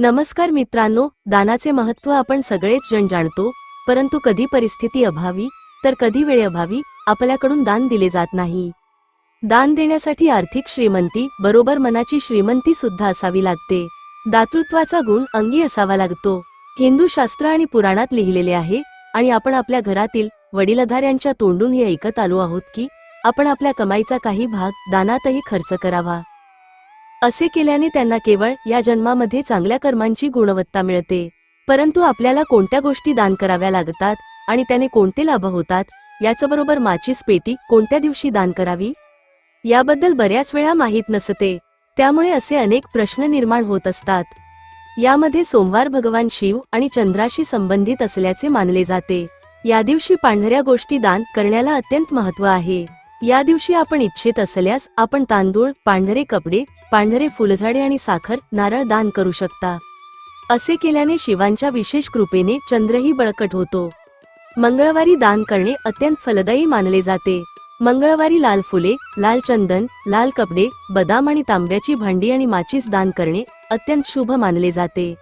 नमस्कार मित्रांनो दानाचे महत्त्व आपण सगळेच जण जाणतो परंतु कधी परिस्थिती अभावी तर कधी वेळ अभावी आपल्याकडून दान दिले जात नाही. दान देण्यासाठी आर्थिक श्रीमंती बरोबर मनाची श्रीमंती सुद्धा असावी लागते. दातृत्वाचा गुण अंगी असावा लागतो. हिंदू शास्त्र आणि पुराणात लिहिलेले आहे आणि आपण आपल्या घरातील वडीलधाऱ्यांच्या तोंडून हे ऐकत आलो आहोत की आपण आपल्या कमाईचा काही भाग दानातही खर्च करावा. असे केल्याने त्यांना केवळ या जन्मामध्ये चांगल्या कर्मांची गुणवत्ता मिळते. परंतु आपल्याला कोणत्या गोष्टी दान कराव्या लागतात आणि त्याने कोणते लाभ होतात याच्याबरोबर माचीस पेटी कोणत्या दिवशी दान करावी? याबद्दल बऱ्याच वेळा माहीत नसते. त्यामुळे असे अनेक प्रश्न निर्माण होत असतात. यामध्ये सोमवार भगवान शिव आणि चंद्राशी संबंधित असल्याचे मानले जाते. या दिवशी पांढऱ्या गोष्टी दान करण्याला अत्यंत महत्त्व आहे. या दिवशी आपण इच्छित असल्यास आपण तांदूळ पांढरे कपडे पांढरे फुलझाडे आणि साखर नारळ दान करू शकता. असे केल्याने शिवांच्या विशेष कृपेने चंद्रही बळकट होतो. मंगळवारी दान करणे अत्यंत फलदायी मानले जाते. मंगळवारी लाल फुले लाल चंदन लाल कपडे बदाम आणि तांब्याची भांडी आणि माचीस दान करणे अत्यंत शुभ मानले जाते.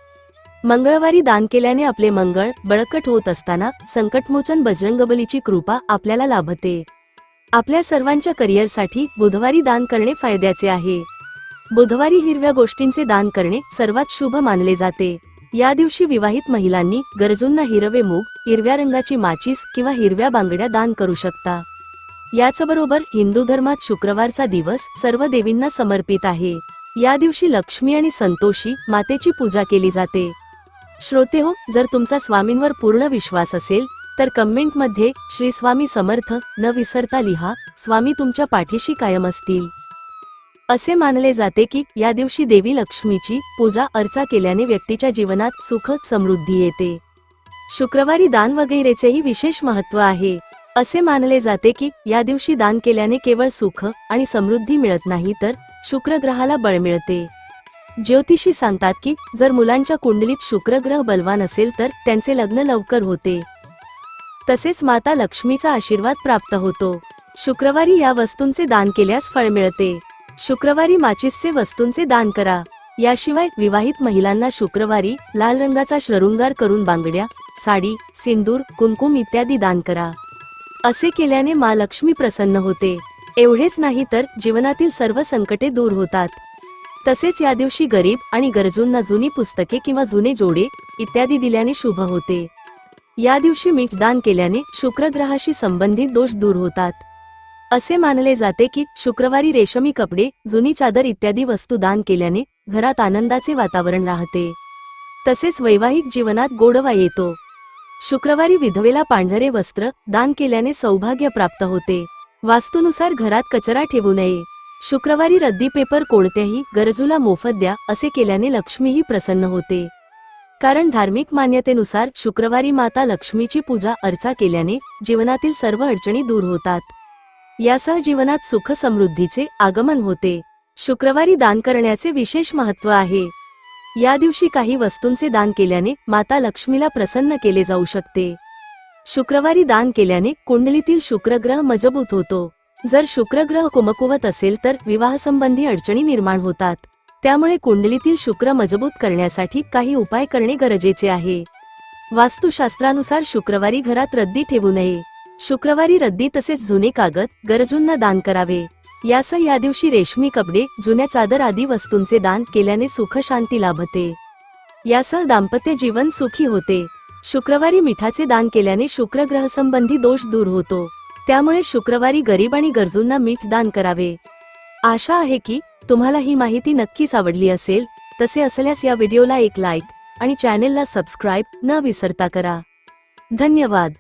मंगळवारी दान केल्याने आपले मंगळ बळकट होत असताना संकटमोचन बजरंगबलीची कृपा आपल्याला लाभते. आपल्या सर्वांच्या करिअरसाठी बुधवारी दान करणे फायद्याचे आहे. बुधवारी हिरव्या गोष्टींचे दान करणे सर्वात शुभ मानले जाते. या दिवशी विवाहित महिलांनी गरजूंना हिरवे मूग हिरव्या रंगाची माचीस किंवा हिरव्या बांगड्या दान करू शकता. याचबरोबर हिंदू धर्मात शुक्रवारचा दिवस सर्व देवींना समर्पित आहे. या दिवशी लक्ष्मी आणि संतोषी मातेची पूजा केली जाते. श्रोते हो जर तुमचा स्वामींवर पूर्ण विश्वास असेल तर कमेंटमध्ये श्री स्वामी समर्थ न विसरता लिहा स्वामी तुमच्या पाठीशी कायम असतील. असे मानले जाते की या दिवशी देवी लक्ष्मीची पूजा अर्चा केल्याने व्यक्तीच्या जीवनात सुख समृद्धी येते. शुक्रवारी दान वगैरेचेही विशेष महत्त्व आहे. असे मानले जाते की या दिवशी दान केल्याने केवळ सुख आणि समृद्धी मिळत नाही तर शुक्र ग्रहाला बळ मिळते. ज्योतिषी सांगतात की जर मुलांच्या कुंडलीत शुक्रग्रह बलवान असेल तर त्यांचे लग्न लवकर होते. तसेच माता लक्ष्मीचा आशीर्वाद प्राप्त होतो. शुक्रवारी या वस्तूंचे दान केल्यास फळ मिळते. शुक्रवारी माचिसचे वस्तूंचे दान करा. याशिवाय विवाहित महिलांना शुक्रवारी लाल रंगाचा श्रृंगार करून बांगड्या साडी सिंदूर कुंकुम इत्यादी दान करा. असे केल्याने मा लक्ष्मी प्रसन्न होते. एवढेच नाही तर जीवनातील सर्व संकटे दूर होतात. तसेच या दिवशी गरीब आणि गरजूंना जुनी पुस्तके किंवा जुने जोडे इत्यादी दिल्याने शुभ होते. या दिवशी मीठ दान केल्याने शुक्रग्रहाशी संबंधित दोष दूर होतात. असे मानले जाते की शुक्रवारी रेशमी कपडे जुनी चादर इत्यादी वस्तू दान केल्याने घरात आनंदाचे वातावरण राहते. तसेच वैवाहिक जीवनात गोडवा येतो. शुक्रवारी विधवेला पांढरे वस्त्र दान केल्याने सौभाग्य प्राप्त होते. वास्तूनुसार घरात कचरा ठेवू नये. शुक्रवारी रद्दी पेपर कोणत्याही गरजूला मोफत द्या असे केल्याने लक्ष्मीही प्रसन्न होते. कारण धार्मिक मान्यतेनुसार शुक्रवारी माता लक्ष्मीची पूजा अर्चा केल्याने जीवनातील सर्व अडचणी दूर होतात. यासह जीवनात सुख समृद्धीचे आगमन होते. शुक्रवारी दान करण्याचे विशेष महत्त्व आहे. या दिवशी काही वस्तूंचे दान केल्याने माता लक्ष्मीला प्रसन्न केले जाऊ शकते. शुक्रवारी दान केल्याने कुंडलीतील शुक्रग्रह मजबूत होतो. जर शुक्रग्रह कुमकुवत असेल तर विवाहसंबंधी अडचणी निर्माण होतात. त्यामुळे कुंडलीतील शुक्र मजबूत करण्यासाठी काही उपाय करणे गरजेचे आहे. वास्तुशास्त्रानुसार शुक्रवारी घरात रद्दी ठेवू नये. शुक्रवारी रद्दी तसेच जुने कागद गरजूंना दान करावे. यासह या दिवशी रेशमी कपडे जुन्या चादर आदी वस्तूंचे दान केल्याने सुख शांती लाभते. यासह दाम्पत्य जीवन सुखी होते. शुक्रवारी मिठाचे दान केल्याने शुक्रग्रह संबंधी दोष दूर होतो. त्यामुळे शुक्रवारी गरीब आणि गरजूंना मीठ दान करावे. आशा आहे की तुम्हाला ही माहिती नक्कीच आवडली असेल तसे असल्यास या व्हिडिओला एक लाईक आणि चॅनेलला सबस्क्राईब न विसरता करा. धन्यवाद.